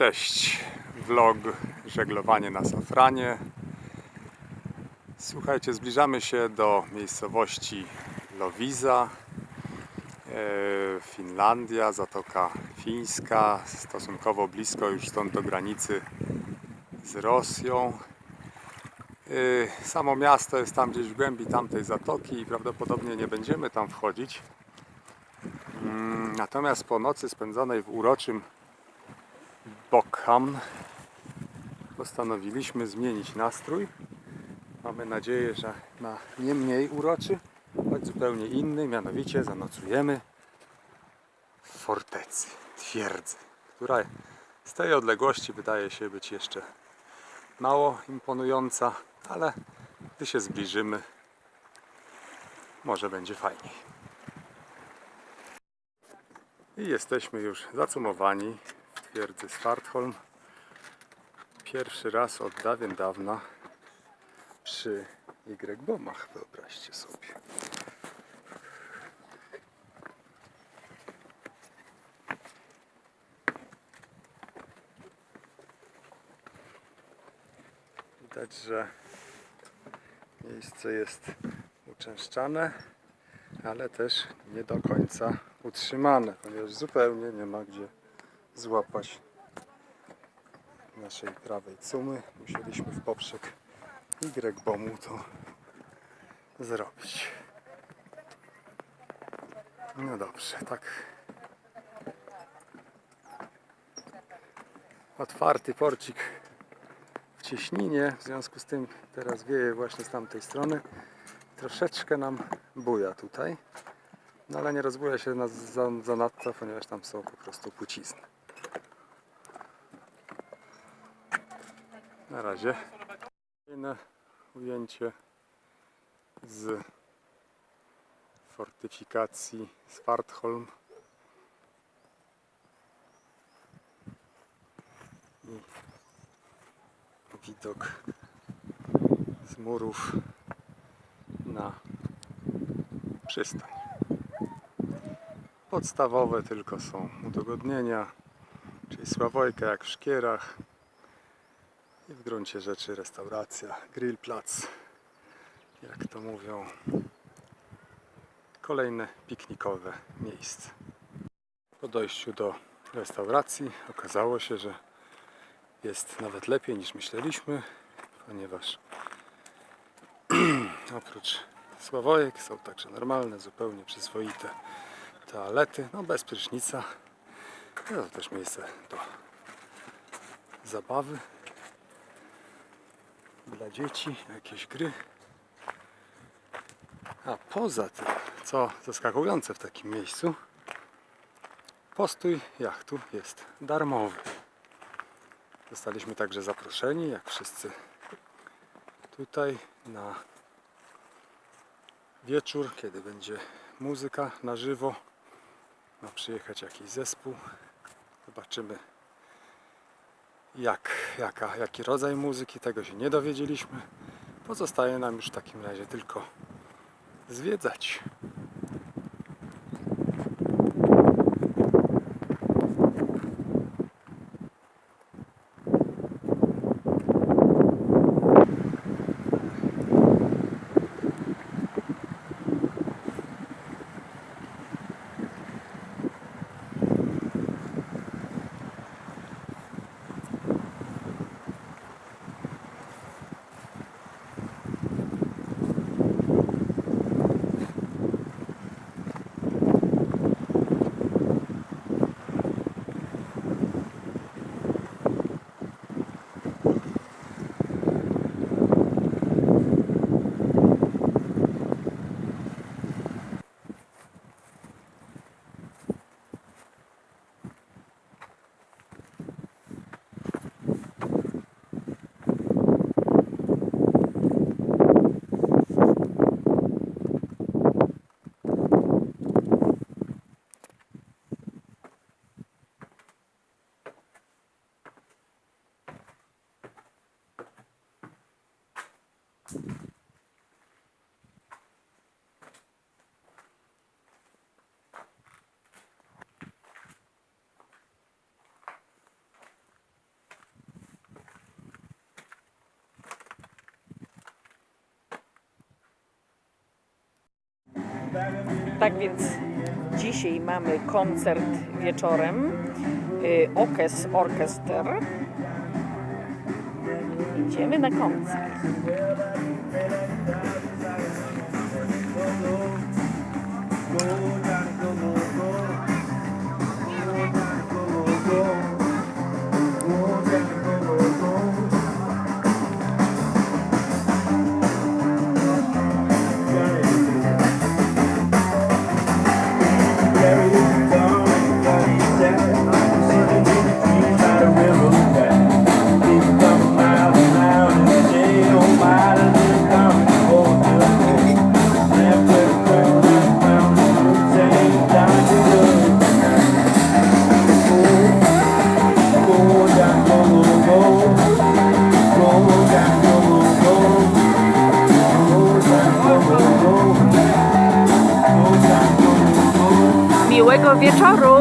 Cześć, vlog żeglowanie na safranie. Słuchajcie, zbliżamy się do miejscowości Lowiza, e, Finlandia, Zatoka Fińska, stosunkowo blisko już stąd do granicy z Rosją. E, Samo miasto jest tam gdzieś w głębi tamtej zatoki i prawdopodobnie nie będziemy tam wchodzić. Mm, Natomiast po nocy spędzonej w uroczym Bokham postanowiliśmy zmienić nastrój. Mamy nadzieję, że na nie mniej uroczy, choć zupełnie inny, mianowicie zanocujemy w fortecy, twierdzy, która z tej odległości wydaje się być jeszcze mało imponująca, ale gdy się zbliżymy, może będzie fajniej. I jesteśmy już zacumowani twierdzy Svartholm. Pierwszy raz od dawien dawna przy Y-bomach, wyobraźcie sobie. Widać, że miejsce jest uczęszczane, ale też nie do końca utrzymane, ponieważ zupełnie nie ma gdzie złapać naszej prawej cumy. Musieliśmy w poprzek Y-bomu to zrobić. No dobrze, tak. Otwarty porcik w cieśninie, w związku z tym teraz wieje właśnie z tamtej strony. Troszeczkę nam buja tutaj, no ale nie rozbuja się na, za, za nadto, ponieważ tam są po prostu płcizny. Na razie. Kolejne ujęcie z fortyfikacji Svartholm. I widok z murów na przystań. Podstawowe tylko są udogodnienia, czyli sławojka jak w szkierach i w gruncie rzeczy restauracja, grill plac, jak to mówią. Kolejne piknikowe miejsce. Po dojściu do restauracji okazało się, że jest nawet lepiej niż myśleliśmy, ponieważ oprócz sławojek są także normalne, zupełnie przyzwoite toalety, no bez prysznica. No, to też miejsce do zabawy dla dzieci, jakieś gry. A poza tym, co zaskakujące w takim miejscu, postój jachtu jest darmowy. Zostaliśmy także zaproszeni, jak wszyscy tutaj, na wieczór, kiedy będzie muzyka na żywo. Ma przyjechać jakiś zespół. Zobaczymy, jak, jaka, jaki rodzaj muzyki, tego się nie dowiedzieliśmy. Pozostaje nam już w takim razie tylko zwiedzać. Tak więc dzisiaj mamy koncert wieczorem. y, Okes Orkester. Idziemy na koncert. quero Wieczoru!